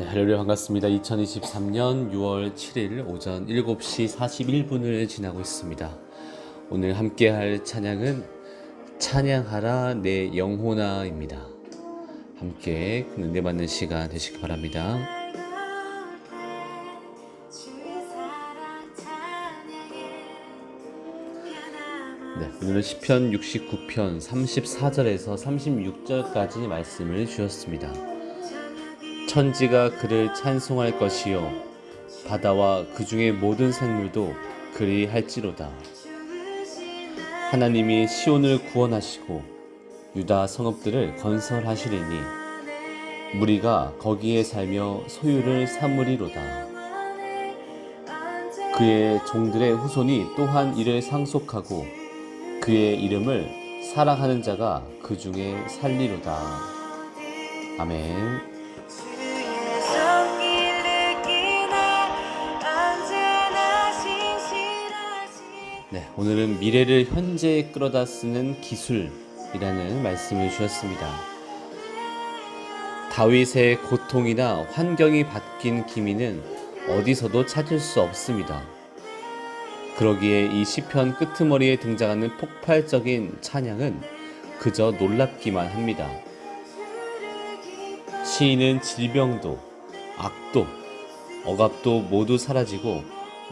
네, 할렐루야 반갑습니다. 2023년 6월 7일 오전 7시 41분을 지나고 있습니다. 오늘 함께 할 찬양은 찬양하라 내 영혼아입니다. 함께 그 은혜 받는 시간 되시기 바랍니다. 네, 오늘은 시편 69편 34절에서 36절까지 말씀을 주셨습니다. 천지가 그를 찬송할 것이요 바다와 그 중의 모든 생물도 그리 할지로다. 하나님이 시온을 구원하시고 유다 성읍들을 건설하시리니 무리가 거기에 살며 소유를 삼으리로다. 그의 종들의 후손이 또한 이를 상속하고 그의 이름을 사랑하는 자가 그 중에 살리로다. 아멘. 네, 오늘은 미래를 현재에 끌어다 쓰는 기술이라는 말씀을 주셨습니다. 다윗의 고통이나 환경이 바뀐 기미는 어디서도 찾을 수 없습니다. 그러기에 이 시편 끄트머리에 등장하는 폭발적인 찬양은 그저 놀랍기만 합니다. 시인은 질병도, 악도, 억압도 모두 사라지고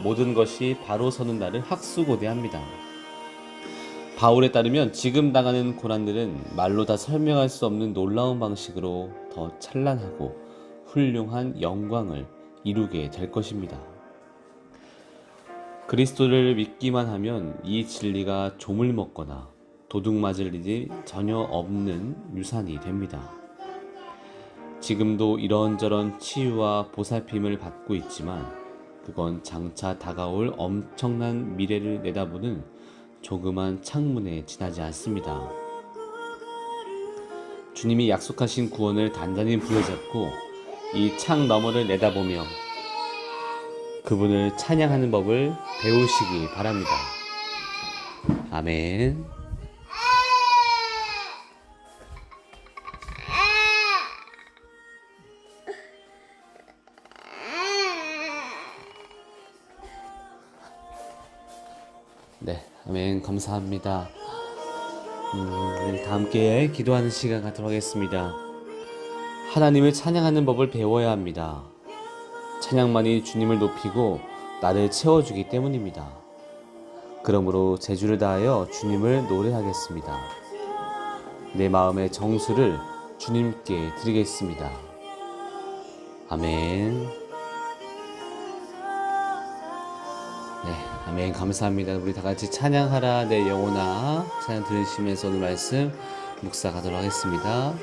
모든 것이 바로 서는 날을 학수고대합니다. 바울에 따르면 지금 당하는 고난들은 말로 다 설명할 수 없는 놀라운 방식으로 더 찬란하고 훌륭한 영광을 이루게 될 것입니다. 그리스도를 믿기만 하면 이 진리가 좀을 먹거나 도둑 맞을 일이 전혀 없는 유산이 됩니다. 지금도 이런저런 치유와 보살핌을 받고 있지만 그건 장차 다가올 엄청난 미래를 내다보는 조그만 창문에 지나지 않습니다. 주님이 약속하신 구원을 단단히 부여잡고 이 창 너머를 내다보며 그분을 찬양하는 법을 배우시기 바랍니다. 아멘. 네, 아멘. 감사합니다. 음, 다 함께 기도하는 시간 갖도록 하겠습니다. 하나님을 찬양하는 법을 배워야 합니다. 찬양만이 주님을 높이고 나를 채워주기 때문입니다. 그러므로 제주를 다하여 주님을 노래하겠습니다. 내 마음의 정수를 주님께 드리겠습니다. 아멘. 네, 아멘. 감사합니다. 우리 다 같이 찬양하라 내 영혼아 찬양 들으시면서 오늘 말씀 묵사 가도록 하겠습니다.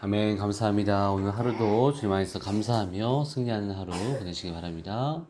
아멘 감사합니다. 오늘 하루도 주님 안에서 감사하며 승리하는 하루 보내시기 바랍니다.